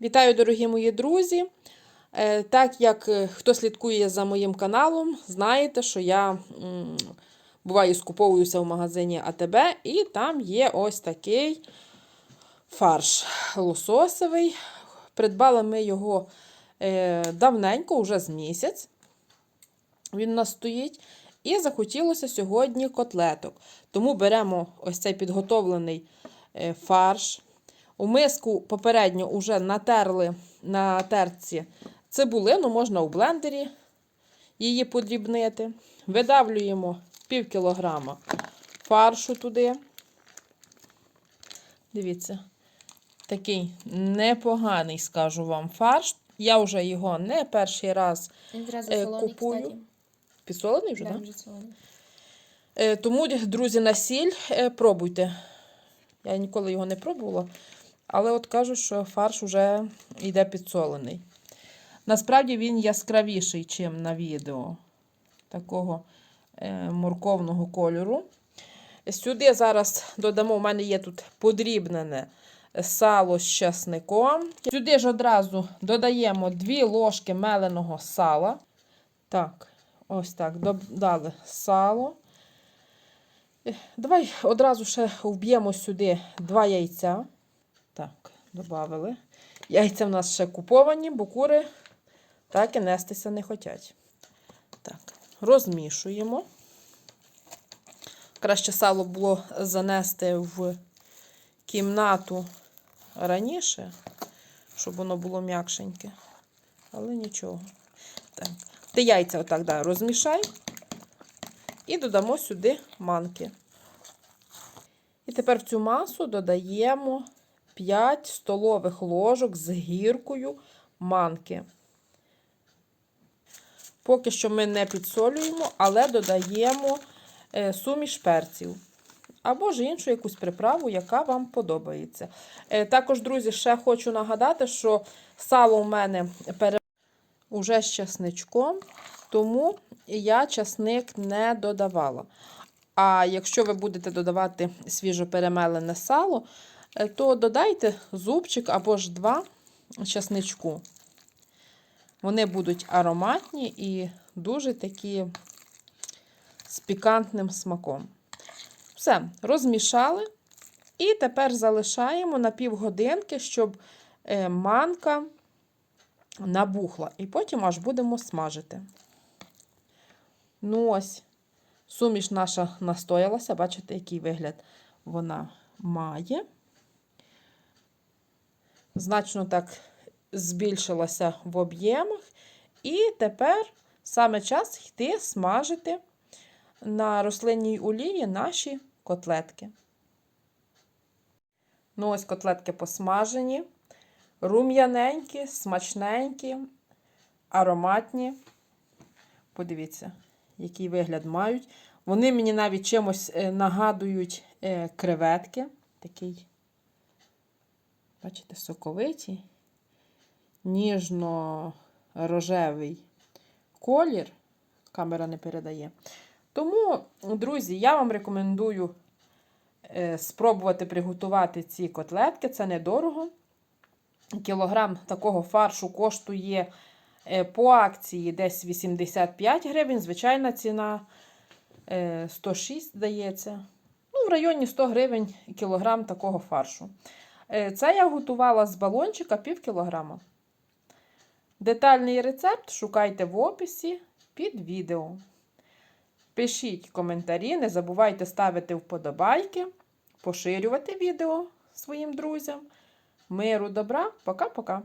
Вітаю, дорогі мої друзі! Е, Так як е, хто слідкує за моїм каналом, знаєте, що я буваю скуповуюся в магазині АТБ, і там є ось такий фарш лососовий. Придбали ми його е, давненько, вже з місяць. Він у нас стоїть. І захотілося сьогодні котлеток. Тому беремо ось цей підготовлений фарш. У миску попередньо вже натерли на терці цибулину, можна у блендері її подрібнити. Видавлюємо пів кілограма фаршу туди. Дивіться, такий непоганий, скажу вам, фарш. Я вже його не перший раз Е, солоний, купую. кстати. підсолений вже, Да, так? вже солоний. Е, Тому, друзі, на сіль е, пробуйте. Я ніколи його не пробувала, але от кажу, що фарш вже йде підсолений. Насправді він яскравіший, ніж на відео. Такого е, морковного кольору. Сюди зараз додамо, у мене є тут подрібнене сало з часником. Сюди ж одразу додаємо 2 ложки меленого сала. Так, ось так, додали сало. Е, Давай одразу ще вб'ємо сюди два яйця. Так, додали. Яйця в нас ще куповані, бо кури так і нестися не хочуть. Так, розмішуємо. Краще сало було занести в кімнату раніше, щоб воно було м'якшеньке. Але нічого. Так. Ти яйця отак да, розмішай. І додамо сюди манки. І тепер в цю масу додаємо 5 столових ложок з гіркою манки. Поки що ми не підсолюємо, але додаємо е, суміш перців. Або ж іншу якусь приправу, яка вам подобається. Е, Також, друзі, ще хочу нагадати, що сало у мене пере... з часничком, тому я часник не додавала. А якщо ви будете додавати свіжоперемелене сало, то додайте зубчик або ж два часничку. Вони будуть ароматні і дуже такі з пікантним смаком. Все, розмішали. І тепер залишаємо на півгодинки, щоб е, манка набухла. І потім аж будемо смажити. Ну ось, суміш наша настоялася. Бачите, який вигляд вона має. Значно так збільшилася в об'ємах. І тепер саме час йти смажити на рослинній олії наші котлетки. Ну, ось котлетки посмажені, рум'яненькі, смачненькі, ароматні. Подивіться, який вигляд мають. Вони мені навіть чимось е, нагадують е, креветки. Такий, бачите, соковитий, ніжно-рожевий колір. Камера не передає. Тому, друзі, я вам рекомендую е, спробувати приготувати ці котлетки. Це недорого. Кілограм такого фаршу коштує е, по акції десь 85 гривень. Звичайна ціна е, 106, здається. Ну, в районі 100 гривень кілограм такого фаршу. Е, Це я готувала з балончика пів кілограма. Детальний рецепт шукайте в описі під відео. Пишіть коментарі, не забувайте ставити вподобайки, поширювати відео своїм друзям. Миру, добра, пока-пока!